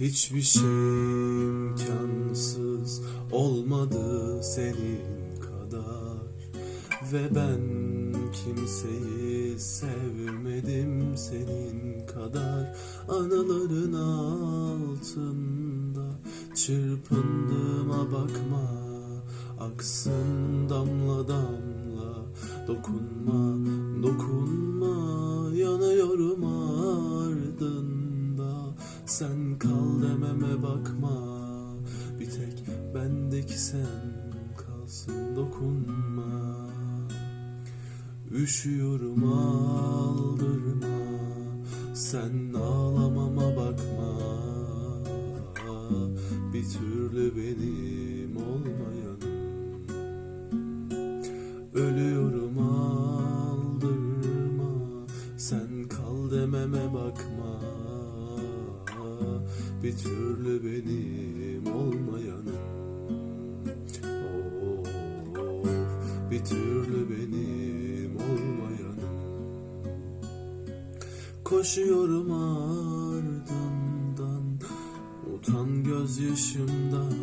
Hiçbir şey imkansız olmadı senin kadar. Ve ben kimseyi sevmedim senin kadar. Anıların altında çırpındığıma bakma. Aksın damla damla dokunma sen kal dememe bakma. Bir tek bendeki sen kalsın dokunma. Üşüyorum aldırma. Sen ağlamama bakma. Bir türlü benim olmayanım Ölüyorum aldırma. Sen Bir türlü benim olmayanım Of, Bir türlü benim olmayanım Koşuyorum ardından Utan gözyaşımdan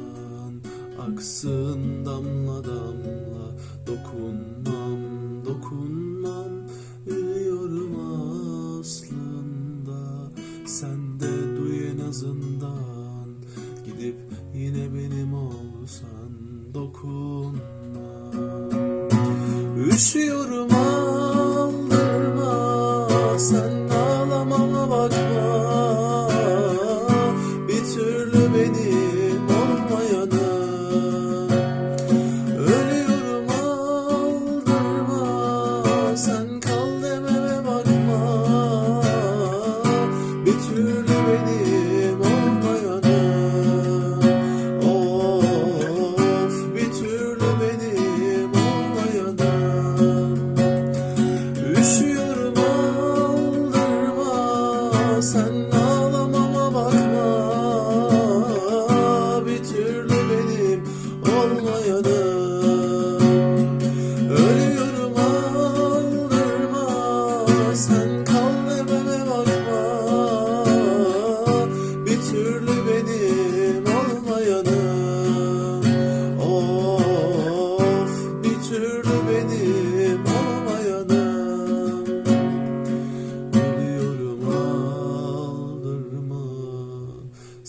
Aksın damla damla. Dokunmam dokunmam azından Gidip yine benim olsan Dokunma Üşüyorum aldırma Sen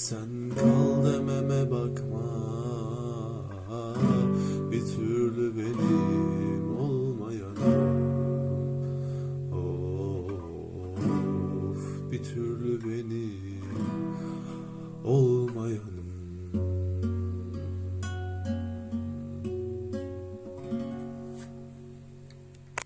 Sen kal dememe bakma. Bir türlü benim olmayanım Of bir türlü benim olmayanım